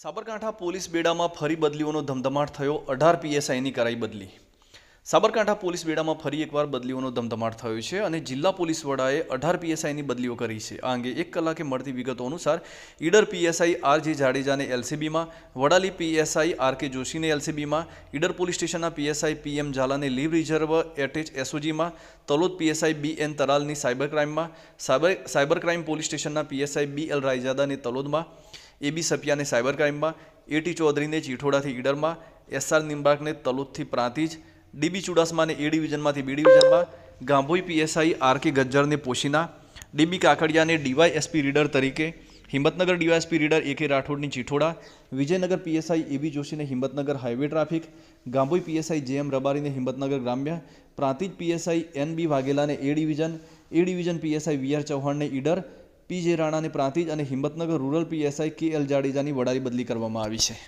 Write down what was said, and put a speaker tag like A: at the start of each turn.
A: Sabarkantha police બેડામાં ફરી બદલીઓનો ધમધમાટ થયો. અઢાર પીએસઆઈની કરાઈ બદલી. સાબરકાંઠા પોલીસ બેડામાં ફરી એકવાર બદલીઓનો ધમધમાટ થયો છે અને જિલ્લા પોલીસ વડાએ અઢાર પીએસઆઈની બદલીઓ કરી છે. આ અંગે એક કલાકે મળતી વિગતો અનુસાર ઈડર પીએસઆઈ આર જે જાડેજાને એલસીબીમાં, વડાલી પીએસઆઈ આર કે જોશીને એલસીબીમાં, ઈડર પોલીસ સ્ટેશનના પીએસઆઈ પીએમ ઝાલાને લીવ રિઝર્વ એટેચ એસઓજીમાં, તલોદ પીએસઆઈ બી એન તરાલની સાયબર ક્રાઇમમાં, સાયબર સાયબર ક્રાઇમ પોલીસ સ્ટેશનના પીએસઆઈ બી એલ રાયજાદાને તલોદમાં, એબી સપિયાને સાયબર ક્રાઇમમાં, એટી ચૌધરીને ચીઠોડાથી ઈડરમાં, એસઆર નિમ્બાકને તલોદથી પ્રાંતિજ ડીબી ચુડાસમાને એ ડિવિઝનમાંથી બી ડિવિઝનમાં ગાંભોઈ પીએસઆઈ આર કે ગજ્જરને પોશીના ડીબી કાકડિયાને ડીવાય એસપી રીડર તરીકે, Himmatnagar DYSP reader A K રાઠોડની Chithoda, Vijaynagar PSI AB જોશીને Himmatnagar highway traffic, Gambhoi PSI J રબારીને Himmatnagar ગ્રામ્ય, Prantij PSI N B વાઘેલાને A division A division PSI V R ચૌહાણને Idar, P J રાણાને પ્રાંતિજ અને Himmatnagar rural PSI K L જાડેજાની વડારી બદલી કરવામાં આવી છે.